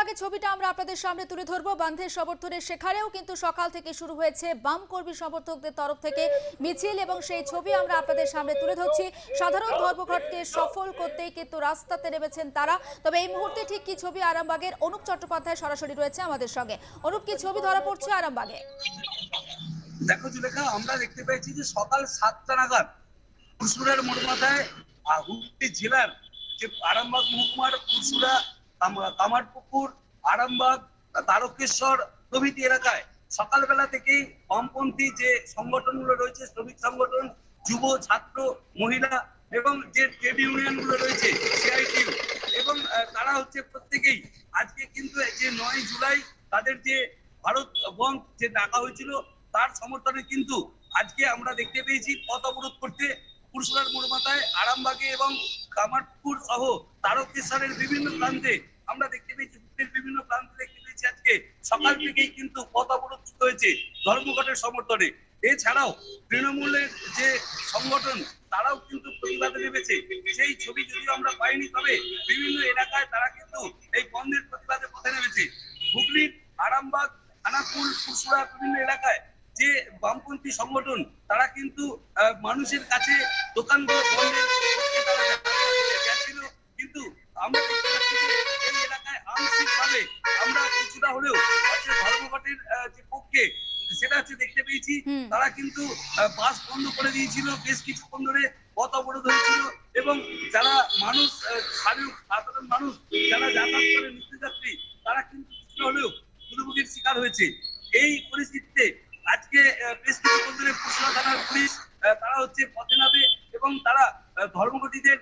আরামবাগের ছবিটা আমরা আপনাদের সামনে তুলে ধরবো। বান্ধের সমর্থনে সেখানেও কিন্তু সকাল থেকে শুরু হয়েছে বাম কর্মী সমর্থকদের তরফ থেকে মিছিল এবং সেই ছবি আমরা আপনাদের সামনে তুলে ধরছি। সাধারণ ধর্মঘটকে সফল করতেই কিন্তু রাস্তাতে নেমেছেন তারা। তবে এই মুহূর্তে ঠিক কি ছবি আরামবাগের অনুপ চট্টোপাধ্যায় সরাসরি রয়েছে আমাদের সঙ্গে। অনুপ, কি ছবি ধরা পড়ছে আরামবাগে? দেখো জুলেখা আমরা দেখতে পেয়েছি যে সকাল সাতটা নাগাদ পুরসুরার মোড় মাথায় হুগলি জেলার যে আরামবাগ মহকুমার পুরসুরা কামারপুকুর, আরামবাগ, তারকেশ্বর প্রভৃতি এলাকায় সকালবেলা থেকেই বামপন্থী যে সংগঠনগুলো রয়েছে, শ্রমিক সংগঠন, যুব, ছাত্র, মহিলা এবং যে ট্রেড ইউনিয়নগুলো রয়েছে সিআইটিউ এবং তারা হচ্ছে প্রত্যেকেই আজকে কিন্তু যে নয় জুলাই তাদের যে ভারত বন্ধ যে ডাকা হয়েছিল, তার সমর্থনে কিন্তু আজকে আমরা দেখতে পেয়েছি পথ অবরোধ করতে পুরসুরার মোড় মাথায় আরামবাগে এবং কামারপুর সহ তারকেশ্বরের বিভিন্ন প্রান্তে আমরা দেখতে পেয়েছি, হুগলির বিভিন্ন প্রান্তে দেখতে পেয়েছি আজকে। সকাল থেকেই কিন্তু পথ অবরোধ হয়েছে ধর্মঘটের সমর্থনে। এছাড়াও তৃণমূলের যে সংগঠন, তারাও কিন্তু প্রতিবাদে নেমেছে। সেই ছবি যদিও আমরা পাইনি, তবে বিভিন্ন এলাকায় তারা কিন্তু এই বন্ধের প্রতিবাদে পথে নেমেছে। হুগলির আরামবাগ খানাকুল পুরসুরা বিভিন্ন এলাকায় যে বামপন্থী সংগঠন, তারা কিন্তু মানুষের কাছে দোকানগুলো বন্ধের কিন্তু আমরা দেখতে পাচ্ছি যে এই এলাকায় আংশিকভাবে আমরা কিছুটা হলেও ধর্মঘটের যে পক্ষে সেটা হচ্ছে দেখতে পেয়েছি। তারা কিন্তু বাস বন্ধ করে দিয়েছিল বেশ কিছুক্ষণ ধরে পথ অবরোধ হয়েছিল এবং যারা মানুষ সাধারণ মানুষ যারা যাতায়াত করে নিত্যযাত্রী তারা কিন্তু কিছুটা হলেও দুর্ভোগের শিকার হয়েছে। এই পরিস্থিতিতে আজকে বেশ কিছুক্ষণ ধরে পুরসভা থানার পুলিশ তারা হচ্ছে পথে নামে এবং তারা ধর্মঘটীদের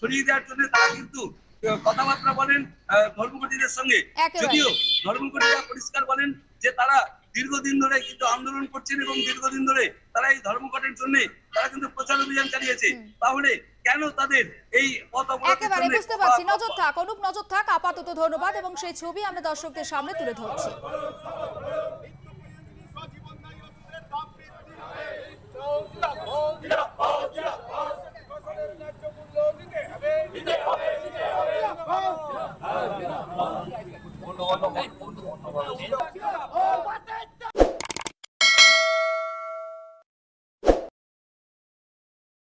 সরিয়ে দেওয়ার জন্য তারা কিন্তু কথাবার্তা বলেন ধর্মঘটীদের সঙ্গে। যদিও ধর্মঘটীরা পরিষ্কার বলেন যে তারা দীর্ঘদিন ধরে কিন্তু আন্দোলন করছেন এবং দীর্ঘদিন ধরে তারা এই ধর্মঘটের জন্য তারা কিন্তু প্রচার অভিযান চালিয়েছে। তাহলে কেন তাদের এই একেবারে বুঝতে পারছি। নজর থাক অনুপ নজর থাক। আপাতত ধন্যবাদ এবং সেই ছবি আমরা দর্শকদের সামনে তুলে ধরছি। 哎。